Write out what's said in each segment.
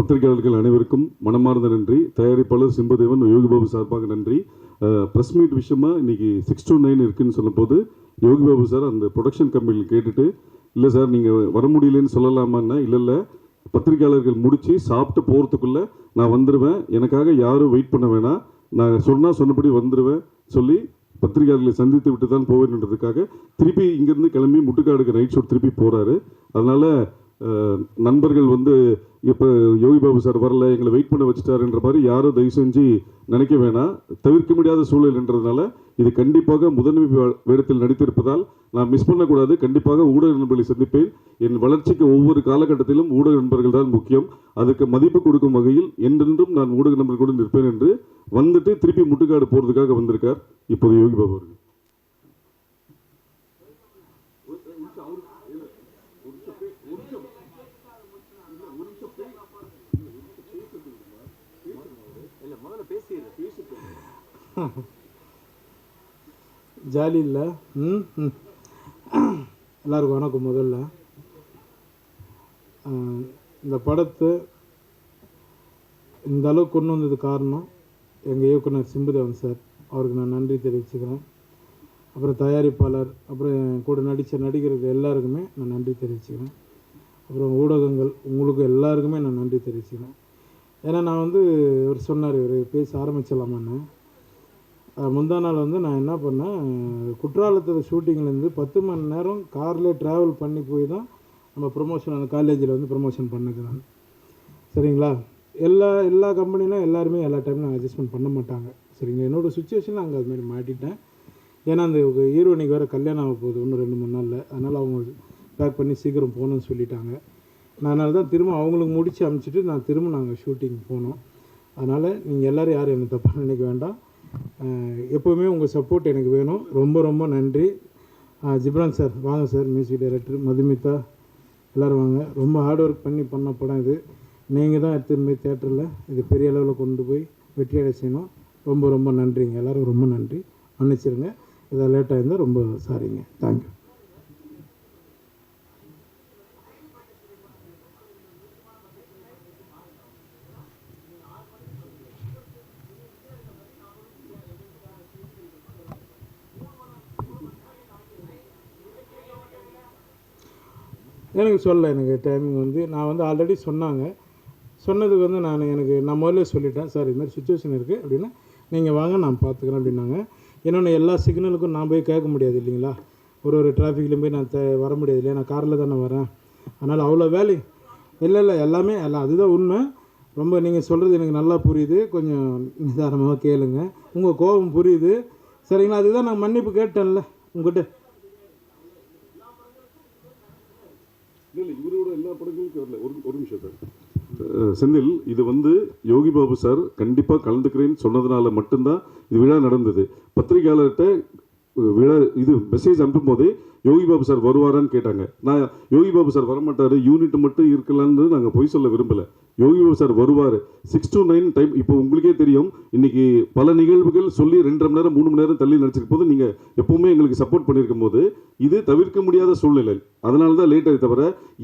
பத்திரிகையாளர்கள் அனைவருக்கும் மனமார்ந்த நன்றி. தயாரிப்பாளர் சிம்பதேவன் யோகிபாபு சார்பாக நன்றி. ப்ரெஸ் மீட் விஷயமா இன்னைக்கு சிக்ஸ் டூ நைன் இருக்குன்னு சொல்லும்போது யோகிபாபு சார் அந்த ப்ரொடக்ஷன் கம்பெனியில் கேட்டுட்டு இல்லை சார் நீங்கள் வர முடியலன்னு சொல்லலாமான்னா இல்லை இல்லை. பத்திரிகையாளர்கள் முடித்து சாப்பிட்டு போகிறதுக்குள்ளே நான் வந்துடுவேன் எனக்காக யாரும் வெயிட் பண்ண வேணாம். நான் சொன்னால் சொன்னபடி வந்துடுவேன் சொல்லி பத்திரிகையாளர்களை சந்தித்து விட்டு தான் போவேன்றதுக்காக திருப்பி இங்கேருந்து கிளம்பி முட்டுக்காடுக்கு நைட் ஷூட் திருப்பி போகிறாரு அதனால் நண்பர்கள் வந்து இப்போ யோகி பாபு சார் வரல எங்களை வெயிட் பண்ண வச்சுட்டாருன்ற மாதிரி யாரும் தயவு செஞ்சு நினைக்க வேணாம். தவிர்க்க முடியாத சூழல்ன்றதுனால இது கண்டிப்பாக முதன்மை வே- வேடத்தில் நடித்திருப்பதால் நான் மிஸ் பண்ணக்கூடாது. கண்டிப்பாக ஊடக நண்பர்களை சந்திப்பேன். என் வளர்ச்சிக்கு ஒவ்வொரு காலகட்டத்திலும் ஊடக நண்பர்கள் தான் முக்கியம். அதுக்கு மதிப்பு கொடுக்கும் வகையில் என்றென்றும் நான் ஊடக நண்பர்களுடன் நிற்பேன் என்று வந்துட்டு திருப்பி முட்டுக்காடு போகிறதுக்காக வந்திருக்கார் இப்போது யோகி பாபு அவர்கள். ஜாலி இல்லை ம் ம். எல்லாருக்கும் வணக்கம் முதல்ல. இந்த படத்தை இந்த அளவுக்கு கொண்டு வந்தது காரணம் எங்கள் இயக்குனர் சிம்புதேவன் சார். அவருக்கு நான் நன்றி தெரிவிச்சுக்கிறேன். அப்புறம் தயாரிப்பாளர் அப்புறம் என் கூட நடித்த நடிகர்கள் எல்லாருக்குமே நான் நன்றி தெரிவிச்சுக்கிறேன். அப்புறம் ஊடகங்கள் உங்களுக்கு எல்லாருக்குமே நான் நன்றி தெரிவிச்சுக்கிறேன். ஏன்னா நான் வந்து இவர் சொன்னார் இவர் பேச ஆரம்பிச்சலாமான்னு. முந்தா நாள் வந்து நான் என்ன பண்ணேன் குற்றாலத்தில் ஷூட்டிங்லேருந்து பத்து மணி நேரம் காரில் ட்ராவல் பண்ணி போய் தான் நம்ம ப்ரொமோஷன் அந்த காலேஜில் வந்து ப்ரொமோஷன் பண்ணுக்கிறேன் சரிங்களா? எல்லா எல்லா கம்பெனிலும் எல்லாருமே எல்லா டைம்லையும் அட்ஜஸ்ட்மெண்ட் பண்ண மாட்டாங்க. சரிங்களா? என்னோடய சுச்சுவேஷன் அங்கே அதுமாரி மாட்டிட்டேன். ஏன்னா அந்த ஹீரோனிக்கு வேறு கல்யாணம் ஆக போகுது இன்னும் ரெண்டு மூணு நாளில். அதனால் அவங்க பேக் பண்ணி சீக்கிரம் போகணும்னு சொல்லிட்டாங்க. நான் அதனால தான் திரும்ப அவங்களுக்கு முடித்து அனுப்பிச்சிட்டு நான் திரும்ப நாங்கள் ஷூட்டிங் போனோம். அதனால் நீங்கள் எல்லோரும் யாரும் என்ன தப்பாக நினைக்க வேண்டாம். எப்போவுமே உங்கள் சப்போர்ட் எனக்கு வேணும். ரொம்ப ரொம்ப நன்றி. ஜிப்ரான் சார் வாங்க சார் மியூசிக் டைரக்டர் மதுமிதா. எல்லோரும் வாங்க. ரொம்ப ஹார்ட் ஒர்க் பண்ணி பண்ண படம் இது. நீங்கள் தான் எடுத்துன்னு போய் தேட்டரில் இது பெரிய அளவில் கொண்டு போய் வெற்றியடை செய்யணும். ரொம்ப ரொம்ப நன்றிங்க. எல்லோரும் ரொம்ப நன்றி. மன்னிச்சிருங்க. இதை லேட்டாக இருந்தால் ரொம்ப சாரிங்க தேங்க்யூ எனக்கு சொல்ல எனக்கு டைமிங் வந்து. நான் வந்து ஆல்ரெடி சொன்னாங்க. சொன்னதுக்கு வந்து நான் எனக்கு நான் முதல்ல சொல்லிட்டேன் சார் இது மாதிரி சுச்சுவேஷன் இருக்குது அப்படின்னா நீங்கள் வாங்க நான் பார்த்துக்கிறேன் அப்படின்னாங்க. இன்னொன்று எல்லா சிக்னலுக்கும் நான் போய் கேட்க முடியாது இல்லைங்களா? ஒரு ஒரு டிராஃபிக்லேயும் போய் நான் த வர முடியாது இல்லையா? நான் காரில் தானே வரேன். அதனால் அவ்வளோ வேலை. இல்லை இல்லை எல்லாமே எல்லாம் அதுதான் உண்மை. ரொம்ப நீங்கள் சொல்கிறது எனக்கு நல்லா புரியுது. கொஞ்சம் நிதானமாக கேளுங்க. உங்கள் கோபம் புரியுது. சரிங்களா? அதுதான் நான் மன்னிப்பு கேட்டேன்ல உங்கள்கிட்ட இல்லை இவரோட எல்லா படங்களுக்கும் வரல ஒரு ஒரு நிமிஷம் சார். செந்தில் இது வந்து யோகி பாபு சார் கண்டிப்பாக கலந்துக்கிறேன்னு சொன்னதுனால மட்டும்தான் இது விழா நடந்தது. பத்திரிகையாளர்கிட்ட விழா இது மெசேஜ் அனுப்பும் போதே யோகி பாபு சார் வருவாரான்னு கேட்டாங்க. நான் யோகி பாபு சார் வரமாட்டார் யூனிட் மட்டும் இருக்கலாம்னு நாங்கள் பொய் சொல்ல விரும்பல. யோகி பாபு சார் வருவார். சிக்ஸ் டு நைன் டைம் இப்போ உங்களுக்கே தெரியும் இன்றைக்கி பல நிகழ்வுகள் சொல்லி ரெண்டரை மணி நேரம் மூணு மணி நேரம் தள்ளி நடிச்சிருக்கும் போது நீங்கள் எப்போவுமே எங்களுக்கு சப்போர்ட் பண்ணியிருக்கும் போது இது தவிர்க்க முடியாத சூழ்நிலை. அதனால தான் லேட் ஆகி தவிர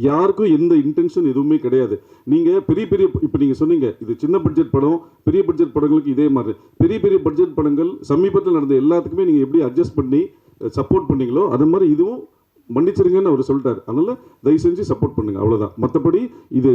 யாருக்கும் எந்த இன்டென்ஷன் எதுவுமே கிடையாது. நீங்கள் பெரிய பெரிய இப்போ நீங்கள் சொன்னீங்க இது சின்ன பட்ஜெட் படம் பெரிய பட்ஜெட் படங்களுக்கு இதே மாதிரி. பெரிய பெரிய பட்ஜெட் படங்கள் சமீபத்தில் நடந்த எல்லாத்துக்குமே நீங்கள் எப்படி அட்ஜஸ்ட் பண்ணி சப்போர்ட் பண்ணீங்களோ அது மாதிரி இதுவும் மன்னிச்சிருங்கன்னு அவர் சொல்லிட்டார். அதனால் தயவு செஞ்சு சப்போர்ட் பண்ணுங்க அவ்வளோதான் மற்றபடி இது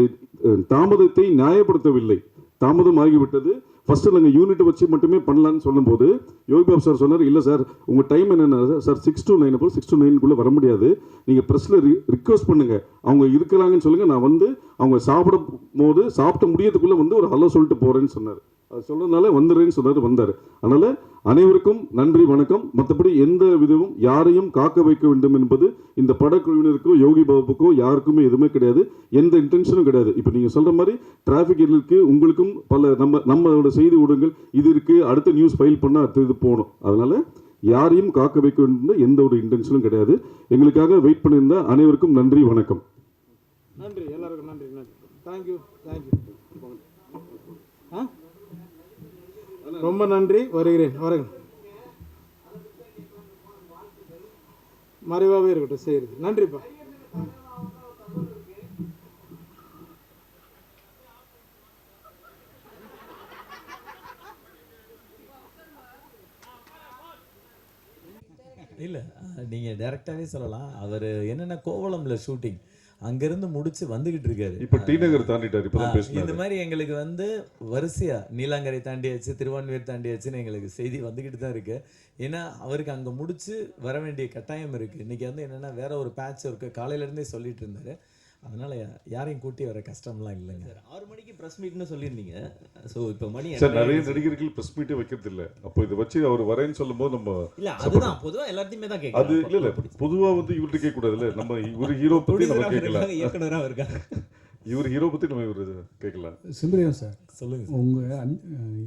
தாமதத்தை நியாயப்படுத்தவில்லை. தாமதம் ஆகிவிட்டது. ஃபஸ்ட்டு நாங்கள் யூனிட் வச்சு மட்டுமே பண்ணலாம்னு சொல்லும்போது யோகி பாபு சார் சொன்னார் இல்லை சார் உங்கள் டைம் என்னென்ன சார் சிக்ஸ் டு நைன் அப்போ சிக்ஸ் டு நைனுக்குள்ளே வர முடியாது. நீங்கள் ப்ரெஸ்ஸில் ரிக்வஸ்ட் பண்ணுங்கள் அவங்க இருக்கிறாங்கன்னு சொல்லுங்கள் நான் வந்து அவங்க சாப்பிடும் போது சாப்பிட்டு முடியறதுக்குள்ளே வந்து ஒரு ஹலோ சொல்லிட்டு போகிறேன்னு சொன்னார். அது சொல்கிறதுனால வந்துடுறேன்னு சொன்னார் வந்தார். அதனால அனைவருக்கும் நன்றி வணக்கம். மற்றபடி எந்த விதமும் யாரையும் காக்க வைக்க வேண்டும் என்பது இந்த படக்குழுவினருக்கோ யோகி பாபுக்கோ யாருக்குமே எதுவுமே கிடையாது. எந்த இன்டென்ஷனும் கிடையாது. இப்போ நீங்கள் சொல்கிற மாதிரி டிராஃபிக் இருக்கு உங்களுக்கும் பல நம்ம நம்மளோட செய்தி ஊடகங்கள் இது இருக்குது அடுத்த நியூஸ் ஃபைல் பண்ணால் அடுத்த இது போகணும். அதனால் யாரையும் காக்க வைக்க வேண்டும் எந்த ஒரு இன்டென்ஷனும் கிடையாது. எங்களுக்காக வெயிட் பண்ணியிருந்த அனைவருக்கும் நன்றி வணக்கம். நன்றி. எல்லாருக்கும் நன்றி. நன்றி. தேங்க்யூ தேங்க்யூ ஆ? ரொம்ப நன்றி. வருகிறேன். வருங்க மறைவாகவே இருக்கட்டும். சரி. நன்றிப்பா. இல்லை நீங்கள் டேரெக்டாகவே சொல்லலாம். அவர் என்னென்ன கோவளமில் ஷூட்டிங் அங்கேருந்து முடிச்சு வந்துகிட்டு இருக்காரு. இப்ப டி நகர் தாண்டிட்டார் இந்த மாதிரி எங்களுக்கு வந்து வரிசையா நீலாங்கரை தாண்டியாச்சு திருவான்மையூர் தாண்டியாச்சுன்னு எங்களுக்கு செய்தி வந்துக்கிட்டு தான் இருக்கு. ஏன்னா அவருக்கு அங்கே முடிச்சு வர வேண்டிய கட்டாயம் இருக்கு. இன்னைக்கு வந்து என்னன்னா வேற ஒரு பேட்ச் இருக்கு காலையில இருந்தே சொல்லிட்டு இருந்தாரு. அதனால யாரையும் கூட்டி வர கஷ்டம்லாம் இல்லைங்க. ஆறு மணிக்கு ப்ரெஸ் மீட்னு சொல்லியிருந்தீங்க. ஸோ இப்போ மணி சார் நிறைய? நடிகர்கள் பிரஸ் மீட்டே வைக்கிறது இல்ல அப்போ இதை வச்சு அவர் வரேன்னு சொல்லும்போது நம்ம இல்ல அதுதான். பொதுவா எல்லாத்தையுமே தான் அது இல்ல இல்ல. கேட்கலாம் பொதுவா வந்து இவர்கிட்ட கேட்க கூடாதுல்ல நம்ம இவர் ஹீரோ பத்தி நம்ம கேட்கலாம் இயக்குனராக இருக்காங்க இவர் ஹீரோ பத்தி நம்ம இவர் கேட்கலாம் சிம்பரியம் சார் சொல்லுங்க உங்கள்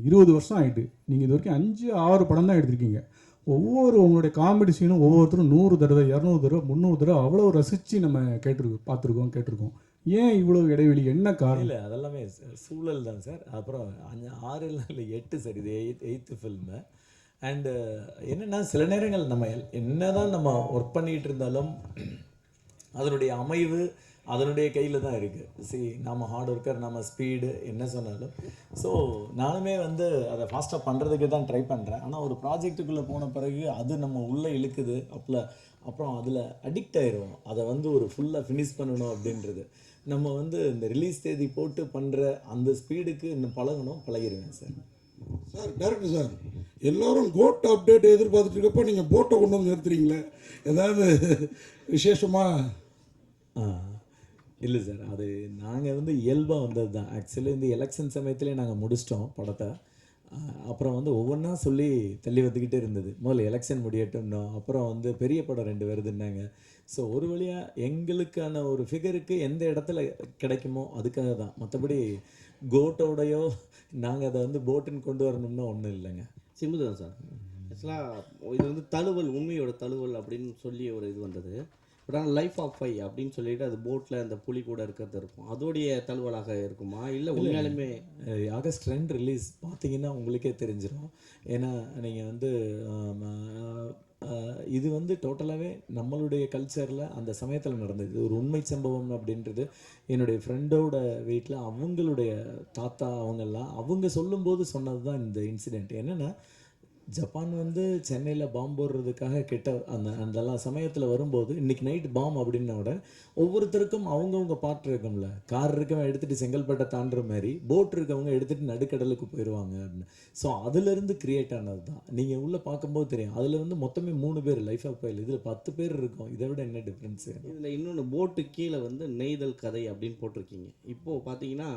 இருபது வருஷம் ஆயிட்டு. நீங்கள் இது வரைக்கும் அஞ்சு ஆறு படம் தான் எடுத்திருக்கீங்க. ஒவ்வொரு உங்களுடைய காமெடி சீனும் ஒவ்வொருத்தரும் நூறு தடவை இரநூறு தடவை முந்நூறு தடவை அவ்வளோ ரசித்து நம்ம கேட்டிருக்கோம் பார்த்துருக்கோம் கேட்டிருக்கோம். ஏன் இவ்வளோ இடைவெளி? என்ன காரணம்? இல்லை அதெல்லாமே சூழல் தான் சார். அப்புறம் அஞ்சு ஆறு இல்லை இல்லை எட்டு சார். இது எயித் எயித்து ஃபில்மு அண்டு என்னென்னா சில நேரங்கள் நம்ம எல்- என்னதான் நம்ம ஒர்க் பண்ணிகிட்டு இருந்தாலும் அதனுடைய அமைவு அதனுடைய கையில் தான் இருக்குது சி நம்ம ஹார்ட் ஒர்க்கர் நம்ம ஸ்பீடு என்ன சொன்னாலும். ஸோ நானுமே வந்து அதை ஃபாஸ்ட்டாக பண்ணுறதுக்கு தான் ட்ரை பண்ணுறேன் ஆனால் ஒரு ப்ராஜெக்ட்டுக்குள்ளே போன பிறகு அது நம்ம உள்ளே இழுக்குது. அப்பல அப்புறம் அதில் அடிக்ட் ஆயிடுவோம். அதை வந்து ஒரு ஃபுல்லாக ஃபினிஷ் பண்ணணும் அப்படின்றது. நம்ம வந்து இந்த ரிலீஸ் தேதி போட்டு பண்ணுற அந்த ஸ்பீடுக்கு இன்னும் பழகணும் பழகிடுவேன் சார் சார் டேரக்டர் சார் எல்லாரும் கோட் அப்டேட் எதிர்பார்த்துட்டு இருக்கப்ப நீங்கள் போட்டை கொண்டு வந்து நிறுத்துறீங்களே? ஏதாவது விசேஷமாக இல்லை சார் அது நாங்கள் வந்து இயல்பாக வந்தது தான் ஆக்சுவலி இந்த எலெக்ஷன் சமயத்துலேயே நாங்கள் முடிச்சிட்டோம் படத்தை. அப்புறம் வந்து ஒவ்வொன்றா சொல்லி தள்ளி வந்துக்கிட்டே இருந்தது. முதல்ல எலெக்ஷன் முடியட்டும்னோம் அப்புறம் வந்து பெரிய படம் ரெண்டு வருதுன்னாங்க. ஸோ ஒரு வழியாக எங்களுக்கான ஒரு ஃபிகருக்கு எந்த இடத்துல கிடைக்குமோ அதுக்காக தான் மற்றபடி கோட்டோடையோ நாங்கள் அதை வந்து போட்டுன்னு கொண்டு வரணும்னா ஒன்றும் இல்லைங்க. சிம்பு தான் சார் ஆக்சுவலாக இது வந்து தழுவல் உண்மையோட தழுவல் அப்படின்னு சொல்லி ஒரு இது வந்தது. பட் ஆனால் லைஃப் ஆஃப் ஃபை அப்படின்னு சொல்லிட்டு அது போட்டில் அந்த புலி கூட இருக்கிறது இருக்கும். அதோடைய தழுவலாக இருக்குமா? இல்லை உண்மையாலுமே ஆகஸ்ட் ரெண்டு ரிலீஸ் பார்த்தீங்கன்னா உங்களுக்கே தெரிஞ்சிடும் ஏன்னா நீங்கள் வந்து இது வந்து டோட்டலாகவே நம்மளுடைய கல்ச்சரில் அந்த சமயத்தில் நடந்தது. இது ஒரு உண்மை சம்பவம் அப்படின்றது என்னுடைய ஃப்ரெண்டோட வீட்டில் அவங்களுடைய தாத்தா அவங்கெல்லாம் அவங்க சொல்லும்போது சொன்னது தான் இந்த இன்சிடெண்ட் என்னென்னா ஜப்பான் வந்து சென்னையில் பாம்பு போடுறதுக்காக கிட்ட அந்த அந்தெல்லாம் சமயத்தில் வரும்போது இன்னைக்கு நைட் பாம் அப்படின்ன விட ஒவ்வொருத்தருக்கும் அவங்கவுங்க பாட்டு இருக்கும்ல. கார் இருக்கவன் எடுத்துகிட்டு செங்கல்பட்டை தாண்டுற மாதிரி போட் இருக்கவங்க எடுத்துகிட்டு நடுக்கடலுக்கு போயிடுவாங்க அப்படின்னு. ஸோ அதுலேருந்து கிரியேட் ஆனது தான். நீங்கள் உள்ளே பார்க்கும்போது தெரியும். அதில் வந்து மொத்தமே மூணு பேர் லைஃப் ஆஃப் ஃபைல் இதில் பத்து பேர் இருக்கும். இதை விட என்ன டிஃப்ரென்ஸு இதில் இன்னொன்று போட்டு கீழே வந்து நெய்தல் கதை அப்படின்னு போட்டிருக்கீங்க. இப்போது பார்த்தீங்கன்னா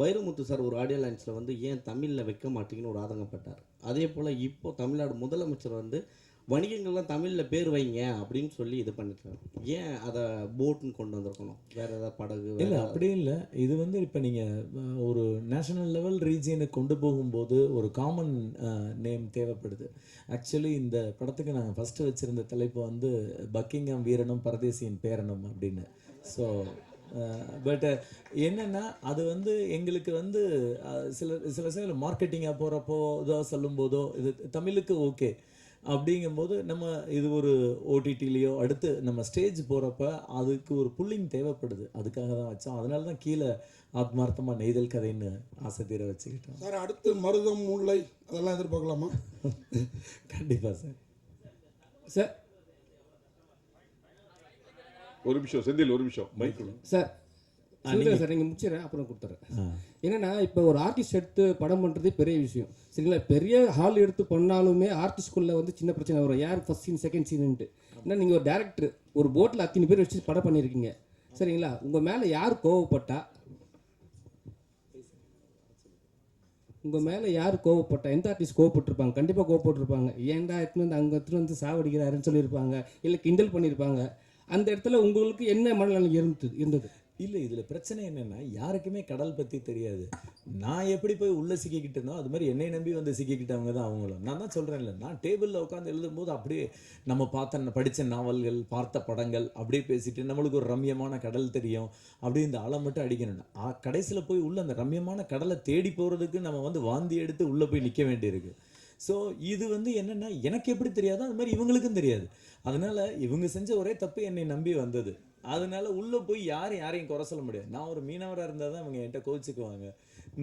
வைரமுத்து சார் ஒரு ஆடியோ லைன்ஸில் வந்து ஏன் தமிழில் வைக்க மாட்டீங்கன்னு ஒரு ஆதங்கப்பட்டார். அதே போல் இப்போ தமிழ்நாடு முதலமைச்சர் வந்து வணிகங்கள்லாம் தமிழில் பேர் வைங்க அப்படின்னு சொல்லி இது பண்ணிட்டாரு. ஏன் அதை போட்டுன்னு கொண்டு வந்திருக்கணும்? வேற ஏதாவது படகு இல்லை அப்படி இல்லை. இது வந்து இப்போ நீங்கள் ஒரு நேஷனல் லெவல் ரீஜியனுக்கு கொண்டு போகும்போது ஒரு காமன் நேம் தேவைப்படுது. ஆக்சுவலி இந்த படத்துக்கு நாங்கள் ஃபஸ்ட்டு வச்சுருந்த தலைப்பு வந்து பக்கிங்ஹாம் வீரனும் பரதேசியின் பேரனும் அப்படின்னு. ஸோ பட் என்னென்னா அது வந்து எங்களுக்கு வந்து சில சில சில மார்க்கெட்டிங்காக போகிறப்போ இதோ சொல்லும்போதோ இது தமிழுக்கு ஓகே அப்படிங்கும்போது நம்ம இது ஒரு ஓடிடிலேயோ அடுத்து நம்ம ஸ்டேஜ் போகிறப்ப அதுக்கு ஒரு புல்லிங் தேவைப்படுது. அதுக்காக தான் வச்சோம். அதனால தான் கீழே ஆத்மார்த்தமாக நெய்தல் கதைன்னு ஆசை தீர வச்சுக்கிட்டோம். சார் அடுத்து மருதம் முல்லை அதெல்லாம் எதிர்பார்க்கலாமா? கண்டிப்பாக சார். சார் ஒரு நிமிஷம் செந்தில் ஒரு நிமிஷம். மைக் சார் சொல்லுங்கள் சார் நீங்கள் முடிச்சிடறேன் அப்புறம் கொடுத்துட்றேன். என்னன்னா இப்போ ஒரு ஆர்டிஸ்ட் எடுத்து படம் பண்ணுறது பெரிய விஷயம். சரிங்களா? பெரிய ஹால் எடுத்து பண்ணாலுமே ஆர்டிஸ்ட்குள்ளே வந்து சின்ன பிரச்சனை வரும். யார் ஃபஸ்ட் சீன் செகண்ட் சீனுன்ட்டு ஏன்னா நீங்கள் ஒரு டேரக்டர் ஒரு போட்டில் அத்தனை பேர் வச்சு படம் பண்ணியிருக்கீங்க. சரிங்களா? உங்கள் மேலே யார் கோவப்பட்டா? உங்கள் மேலே யார் கோவப்பட்டா? எந்த ஆர்டிஸ்ட் கோவப்பட்டிருப்பாங்க? கண்டிப்பாக கோவப்பட்டிருப்பாங்க. ஏன்டா எடுத்துன்னு வந்து அங்கே எடுத்துன்னு வந்து சாவடிக்கிறாருன்னு சொல்லியிருப்பாங்க. இல்லை கிண்டல் பண்ணியிருப்பாங்க. அந்த இடத்துல உங்களுக்கு என்ன மனநிலை இருந்தது இருந்தது? இல்லை இதில் பிரச்சனை என்னென்னா யாருக்குமே கடல் பற்றி தெரியாது. நான் எப்படி போய் உள்ளே சிக்கிக்கிட்டேனோ அது மாதிரி என்னை நம்பி வந்து சிக்கிக்கிட்டவங்க தான் அவங்களும். நான் தான் சொல்கிறேன்ல நான் டேபிளில் உட்காந்து எழுதும்போது அப்படியே நம்ம பார்த்த படித்த நாவல்கள் பார்த்த படங்கள் அப்படியே பேசிட்டு நம்மளுக்கு ஒரு ரம்யமான கடல் தெரியும் அப்படியே இந்த ஆளை மட்டும் அடிக்கணும் கடைசியில் போய் உள்ள அந்த ரம்யமான கடலை தேடி போகிறதுக்கு நம்ம வந்து வாந்தி எடுத்து உள்ளே போய் நிற்க வேண்டியிருக்கு. ஸோ இது வந்து என்னென்னா எனக்கு எப்படி தெரியாதோ அது மாதிரி இவங்களுக்கும் தெரியாது. அதனால் இவங்க செஞ்ச ஒரே தப்பு என்னை நம்பி வந்தது. அதனால உள்ளே போய் யாரும் யாரையும் குறை சொல்ல முடியாது. நான் ஒரு மீனவராக இருந்தால் தான் அவங்க என்கிட்ட கோச்சிக்குவாங்க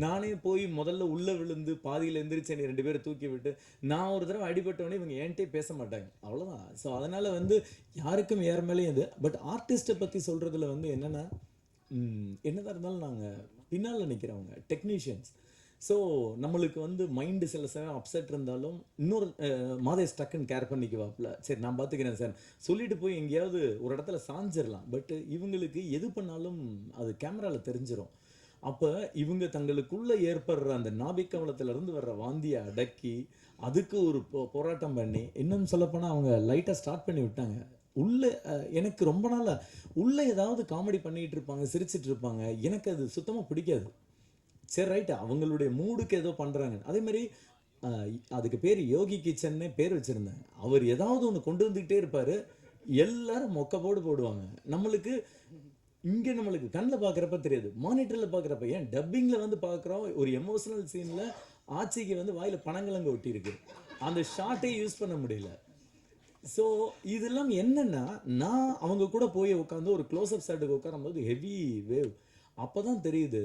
நானே போய் முதல்ல உள்ளே விழுந்து பாதியில் எந்திரிச்சு என்னை ரெண்டு பேரை தூக்கி விட்டு நான் ஒரு தடவை அடிபட்டோடனே இவங்க என்கிட்டே பேச மாட்டாங்க. அவ்வளோதான் ஸோ அதனால் வந்து யாருக்கும் ஏற மேலேயும் இது பட் ஆர்டிஸ்ட்டை பற்றி சொல்கிறதுல வந்து என்னென்னா என்னதான் இருந்தாலும் நாங்கள் பின்னால் நிற்கிறவங்க டெக்னீஷியன்ஸ் ஸோ நம்மளுக்கு வந்து மைண்டு சில சமயம் அப்செட் இருந்தாலும் இன்னொரு மாதே ஸ்டக்குன்னு கேர் பண்ணிக்குவாப்புல சரி நான் பார்த்துக்கிறேன் சார். சொல்லிட்டு போய் எங்கேயாவது ஒரு இடத்துல சாஞ்சிடலாம் பட் இவங்களுக்கு எது பண்ணாலும் அது கேமராவில் தெரிஞ்சிரும். அப்போ இவங்க தங்களுக்குள்ளே ஏற்படுற அந்த நாபிக்கவலத்திலேருந்து வர்ற வாந்தியை அடக்கி அதுக்கு ஒரு போ- போராட்டம் பண்ணி இன்னும் சொல்லப்போனால் அவங்க லைட்டாக ஸ்டார்ட் பண்ணி விட்டாங்க. உள்ளே எனக்கு ரொம்ப நாளாக உள்ளே ஏதாவது காமெடி பண்ணிகிட்டு இருப்பாங்க சிரிச்சிட்டு இருப்பாங்க. எனக்கு அது சுத்தமாக பிடிக்காது. சரி ரைட்டு அவங்களுடைய மூடுக்கு ஏதோ பண்ணுறாங்க அதே மாதிரி அதுக்கு பேர் யோகி கிச்சன்னே பேர் வச்சுருந்தேன். அவர் ஏதாவது ஒன்று கொண்டு வந்துக்கிட்டே இருப்பார். எல்லாரும் மொக்க போடு போடுவாங்க. நம்மளுக்கு இங்கே நம்மளுக்கு கண்ணில் பார்க்குறப்ப தெரியாது. மானிட்டரில் பார்க்குறப்ப ஏன் டப்பிங்கில் வந்து பார்க்குறோம் ஒரு எமோஷனல் சீனில் ஆட்சிக்கு வந்து வாயில் பணங்கிழங்கு ஒட்டியிருக்கு. அந்த ஷார்ட்டே யூஸ் பண்ண முடியல. ஸோ இதெல்லாம் என்னென்னா நான் அவங்க கூட போய் உட்காந்து ஒரு க்ளோஸ்அப் ஷாட்டுக்கு உட்காரும்போது ஹெவி வேவ் அப்போ தான் தெரியுது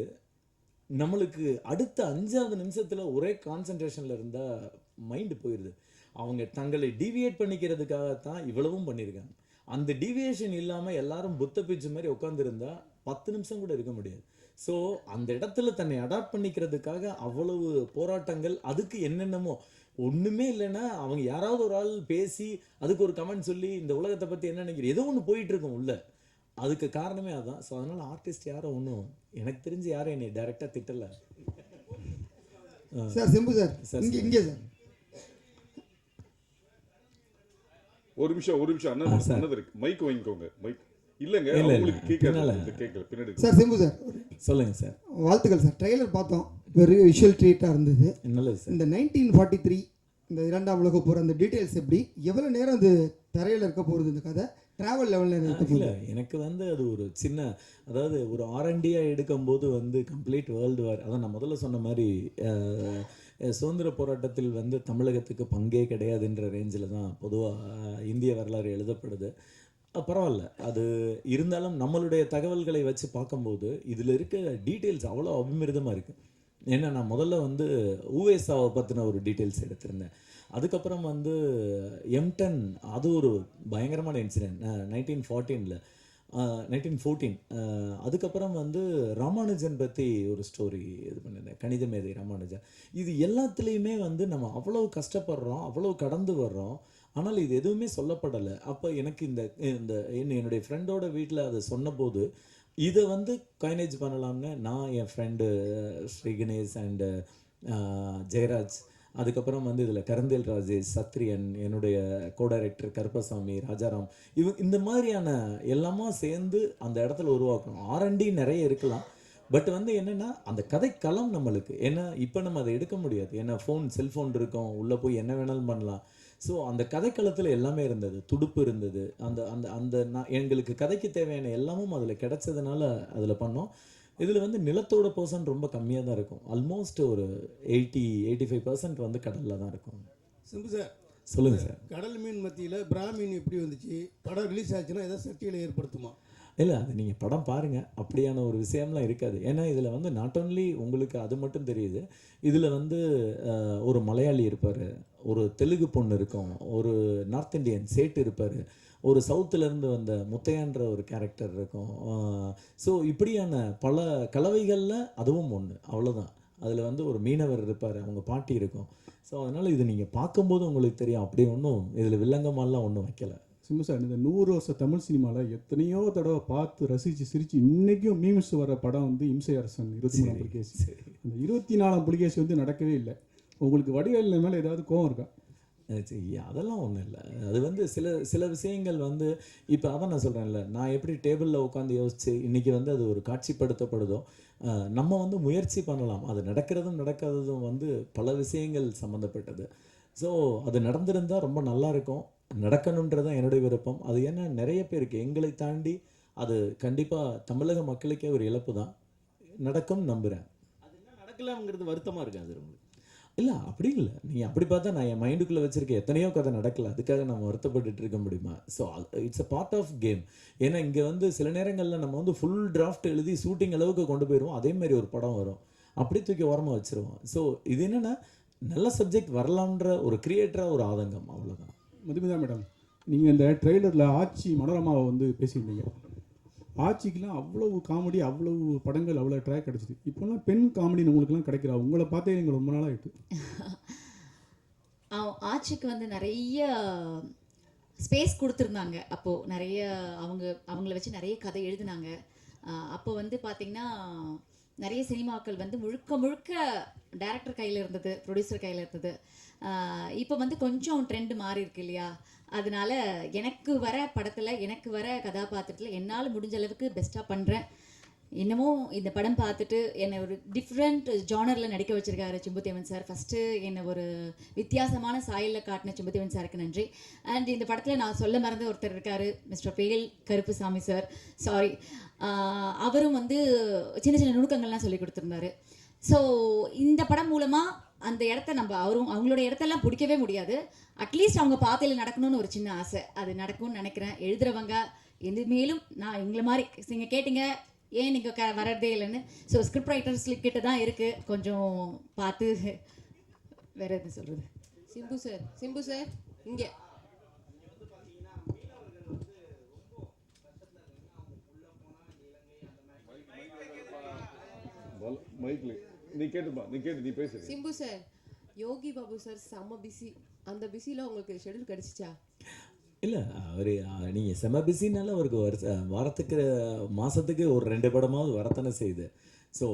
நம்மளுக்கு அடுத்த அஞ்சாவது நிமிஷத்தில் ஒரே கான்சன்ட்ரேஷனில் இருந்தால் மைண்டு போயிடுது அவங்க தங்களை டிவியேட் பண்ணிக்கிறதுக்காகத்தான் இவ்வளவும் பண்ணியிருக்காங்க. அந்த டிவியேஷன் இல்லாமல் எல்லாரும் புத்த பிச்சு மாதிரி உட்காந்துருந்தா பத்து நிமிஷம் கூட இருக்க முடியாது. ஸோ அந்த இடத்துல தன்னை அடாப்ட் பண்ணிக்கிறதுக்காக அவ்வளவு போராட்டங்கள் அதுக்கு என்னென்னமோ. ஒன்றுமே இல்லைன்னா அவங்க யாராவது ஒரு ஆள் பேசி அதுக்கு ஒரு கமெண்ட் சொல்லி இந்த உலகத்தை பற்றி என்ன நினைக்கிறேன் ஏதோ ஒன்று போயிட்டு இருக்கும் உள்ள. அதுக்கு காரணமே அதான். ஸோ அதனால் ஆர்டிஸ்ட் யாரும் ஒன்றும் எனக்கு தெரிஞ்சு யாரும் என்னை டைரெக்டாக திட்டலை. சார் சிம்பு சார் சார், இங்கே இங்கே சார் ஒரு நிமிஷம் ஒரு நிமிஷம். சார். அண்ணன் இருக்கு. மைக் வாங்கிக்கோங்க. மைக் இல்லைங்க இல்ல, இல்ல. அவங்களுக்கு கேட்கல. பின்னாடி சார் சிம்பு சார் சொல்லுங்கள் சார் வாழ்த்துக்கள் சார் ட்ரெய்லர் பார்த்தோம். வெறும் விஷுவல் ட்ரீட்டாக இருந்தது. நல்லது சார் இந்த நைன்டீன் ஃபார்ட்டி த்ரீ இந்த இரண்டாம் உலக போகிற அந்த டீட்டெயில்ஸ் எப்படி? எவ்வளோ நேரம் அது தரையில் இருக்க போகிறது இந்த கதை? ட்ராவல் லெவலில் இல்லை எனக்கு வந்து அது ஒரு சின்ன அதாவது ஒரு ஆர்என்டியாக எடுக்கும்போது வந்து கம்ப்ளீட் வேர்ல்டு வார் அதான் நான் முதல்ல சொன்ன மாதிரி சுதந்திர போராட்டத்தில் வந்து தமிழகத்துக்கு பங்கே கிடையாதுன்ற ரேஞ்சில் தான் பொதுவாக இந்திய வரலாறு எழுதப்படுது. பரவாயில்ல. அது இருந்தாலும் நம்மளுடைய தகவல்களை வச்சு பார்க்கும்போது இதில் இருக்க டீட்டெயில்ஸ் அவ்வளோ அபிமிருதமாக இருக்குது ஏன்னா நான் முதல்ல வந்து ஊவேசாவை பற்றின ஒரு டீட்டெயில்ஸ் எடுத்திருந்தேன். அதுக்கப்புறம் வந்து எம்டன் அது ஒரு பயங்கரமான இன்சிடென்ட் நைன்டீன் ஃபார்ட்டீனில் நைன்டீன் ஃபோர்டீன் அதுக்கப்புறம் வந்து ராமானுஜன் பற்றி ஒரு ஸ்டோரி இது பண்ணியிருந்தேன் கணித மேதை ராமானுஜன். இது எல்லாத்துலேயுமே வந்து நம்ம அவ்வளோ கஷ்டப்படுறோம் அவ்வளோ கடந்து வர்றோம். ஆனால் இது எதுவுமே சொல்லப்படலை. அப்போ எனக்கு இந்த இந்த என்னுடைய ஃப்ரெண்டோட வீட்டில் அதை சொன்னபோது இதை வந்து கைனேஜ் பண்ணலாம்னு நான் என் ஃப்ரெண்டு ஸ்ரீ கணேஷ் அண்டு ஜெயராஜ் அதுக்கப்புறம் வந்து இதில் கரந்தேல் ராஜேஷ் சத்ரியன் என்னுடைய கோ டைரக்டர் கருப்பசாமி ராஜாராம் இவங்க இந்த மாதிரியான எல்லாமா சேர்ந்து அந்த இடத்துல உருவாக்கணும். ஆர்என்டி நிறைய இருக்கலாம். பட் வந்து என்னென்னா அந்த கதைக்களம் நம்மளுக்கு. ஏன்னா இப்போ நம்ம அதை எடுக்க முடியாது. ஏன்னா ஃபோன் செல்ஃபோன் இருக்கும். உள்ளே போய் என்ன வேணாலும் பண்ணலாம். ஸோ அந்த கதைக்களத்தில் எல்லாமே இருந்தது. துடுப்பு இருந்தது. அந்த அந்த அந்த நான் எங்களுக்கு கதைக்கு தேவையான எல்லாமும் அதில் கிடைச்சதுனால அதில் பண்ணோம். இதில் வந்து நிலத்தோட பர்சன்ட் ரொம்ப கம்மியாக தான் இருக்கும். ஆல்மோஸ்ட் ஒரு எயிட்டி எயிட்டி ஃபைவ் பர்சன்ட் வந்து கடலில் தான் இருக்கும். சிம்பு சார் சொல்லுங்கள் சார். கடல் மீன் மத்தியில் பிராமீன் எப்படி வந்துச்சு? படம் ரிலீஸ் ஆச்சுன்னா ஏதாவது சர்ச்சைகளை ஏற்படுத்துமா? இல்லை அது நீங்கள் படம் பாருங்கள் அப்படியான ஒரு விஷயம்லாம் இருக்காது. ஏன்னா இதில் வந்து நாட் only உங்களுக்கு அது மட்டும் தெரியுது இதில் வந்து ஒரு மலையாளி இருப்பார் ஒரு தெலுங்கு பொண்ணு இருக்கும் ஒரு நார்த் இந்தியன் சேட்டு இருப்பார் ஒரு சவுத்துலேருந்து வந்த முத்தையான்ற ஒரு கேரக்டர் இருக்கும். ஸோ இப்படியான பல கலவைகளில் அதுவும் ஒன்று அவ்வளோதான் அதில் வந்து ஒரு மீனவர் இருப்பார் அவங்க பாட்டி இருக்கும். ஸோ அதனால் இது நீங்கள் பார்க்கும்போது உங்களுக்கு தெரியும். அப்படி ஒன்றும் இதில் வில்லங்கமாலாம் ஒன்றும் வைக்கல. சிம்பு சார் இந்த நூறு வருஷ தமிழ் சினிமாவில் எத்தனையோ தடவை பார்த்து ரசித்து சிரித்து இன்றைக்கும் மீம்ஸ் வர படம் வந்து இம்சை அரசன் இருபத்தி மூணாம் புலிகேசி. அந்த இருபத்தி நாலாம் புலிகேசி வந்து நடக்கவே இல்லை. உங்களுக்கு வடிவேலின் மேலே ஏதாவது கோவம் இருக்கா? அதெல்லாம் ஒன்றும் இல்லை. அது வந்து சில சில விஷயங்கள் வந்து இப்போ அதான் நான் சொல்கிறேன்ல நான் எப்படி டேபிளில் உட்காந்து யோசிச்சு இன்றைக்கி வந்து அது ஒரு காட்சிப்படுத்தப்படுதோ நம்ம வந்து முயற்சி பண்ணலாம். அது நடக்கிறதும் நடக்காததும் வந்து பல விஷயங்கள் சம்மந்தப்பட்டது ஸோ அது நடந்திருந்தால் ரொம்ப நல்லா இருக்கும். நடக்கணுன்றதான் என்னுடைய விருப்பம். அது ஏன்னா நிறைய பேருக்கு எங்களை தாண்டி அது கண்டிப்பாக தமிழக மக்களுக்கே ஒரு இழப்பு தான். நடக்கும் நம்புகிறேன் அது வருத்தமாக இருக்காது உங்களுக்கு? இல்லை அப்படி இல்லை. நீங்கள் அப்படி பார்த்தா நான் என் மைண்டுக்குள்ளே வச்சிருக்க எத்தனையோ கதை நடக்கல. அதுக்காக நம்ம வருத்தப்பட்டுட்டு இருக்க முடியுமா? So it's a part of game ஏன்னா இங்கே வந்து சில நேரங்களில் நம்ம வந்து ஃபுல் டிராஃப்ட் எழுதி ஷூட்டிங் அளவுக்கு கொண்டு போயிடுவோம் அதேமாரி ஒரு படம் வரும். அப்படி தூக்கி ஓரமாக வச்சிருவோம். ஸோ இது என்னென்னா நல்ல சப்ஜெக்ட் வரலான்ற ஒரு கிரியேட்டராக ஒரு ஆதங்கம். அவ்வளோதான் மதுமிதா மேடம் நீங்கள் இந்த ட்ரெய்லரில் ஆட்சி மனோரமாவை வந்து பேசியிருந்தீங்க. ஆச்சிக்கெலாம் அவ்வளவு காமெடி அவ்வளவு படங்கள் அவ்வளோ ட்ராக் கிடச்சிது. இப்போல்லாம் பெண் காமெடி உங்களுக்குலாம் கிடைக்கிறா. உங்களை பார்த்தே எங்களுக்கு ரொம்ப நாள் ஆயிட்டு. அவ- ஆட்சிக்கு வந்து நிறைய ஸ்பேஸ் கொடுத்துருந்தாங்க. அப்போது நிறைய அவங்க அவங்கள வச்சு நிறைய கதை எழுதினாங்க. அப்போ வந்து பார்த்திங்கன்னா நிறைய சினிமாக்கள் வந்து முழுக்க முழுக்க டேரக்டர் கையில் இருந்தது ப்ரொடியூசர் கையில் இருந்தது. இப்போ வந்து கொஞ்சம் ட்ரெண்டு மாறி இருக்கு இல்லையா? அதனால எனக்கு வர படத்தில் எனக்கு வர கதாபாத்திரத்தில் என்னால் முடிஞ்ச அளவுக்கு பெஸ்ட்டாக பண்ணுறேன் இன்னமும் இந்த படம் பார்த்துட்டு என்னை ஒரு டிஃப்ரெண்ட் ஜானரில் நடிக்க வச்சுருக்காரு சிம்புதேவன் சார் ஃபஸ்ட்டு என்னை ஒரு வித்தியாசமான சாயலில் காட்டின சிம்புதேவன் சாருக்கு நன்றி. அண்ட் இந்த படத்தில் நான் சொல்ல மறந்த ஒருத்தர் இருக்காரு மிஸ்டர் பேல் கருப்புசாமி சார் சாரி அவரும் வந்து சின்ன சின்ன நுணுக்கங்கள்லாம் சொல்லி கொடுத்துருந்தாரு. ஸோ இந்த படம் மூலமாக அந்த இடத்த நம்ம அவரும் அவங்களோட இடத்தெல்லாம் பிடிக்கவே முடியாது அட்லீஸ்ட் அவங்க பாதையில் நடக்கணும்னு ஒரு சின்ன ஆசை அது நடக்கும்னு நினைக்கிறேன் எழுதுறவங்க எது மேலும் நான் எங்களை மாதிரி நீங்கள் கேட்டீங்க ஏன் நீங்கள் க வர்றதே இல்லைன்னு ஸோ ஸ்கிரிப்ட் ரைட்டர்ஸ் கிட்ட தான் இருக்குது கொஞ்சம் பார்த்து வேற எது சொல்கிறது சிம்பு சார் சிம்பு சார் இங்கே மைக்ல நீ கேட்டுப்பா நீ கேட்டு நீ பேசு. சிம்பு சார் யோகி பாபு சார் செம்ம பிஸி அந்த பிஸியில் உங்களுக்கு ஷெட்யூல் கிடச்சிச்சா? இல்லை அவர் நீங்கள் செம பிஸினால அவருக்கு வருஷ வாரத்துக்கு மாதத்துக்கு ஒரு ரெண்டு படமாவது வரத்தானே செய்யுது. ஸோ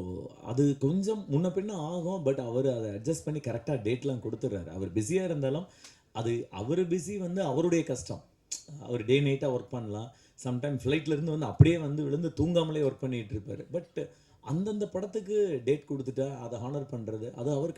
அது கொஞ்சம் முன்ன பின்ன ஆகும் பட் அவர் அதை அட்ஜஸ்ட் பண்ணி கரெக்டாக டேட்லாம் கொடுத்துட்றாரு. அவர் பிஸியாக இருந்தாலும் அது அவர் பிஸி வந்து அவருடைய கஷ்டம். அவர் டே நைட்டாக ஒர்க் பண்ணலாம். சம்டைம் ஃப்ளைட்லேருந்து வந்து அப்படியே வந்து விழுந்து தூங்காமலே ஒர்க் பண்ணிகிட்டு இருப்பார். பட் அந்தந்த படத்துக்கு டேட் கொடுத்துட்டா அதை ஹானர் பண்ணுறது அது அவர்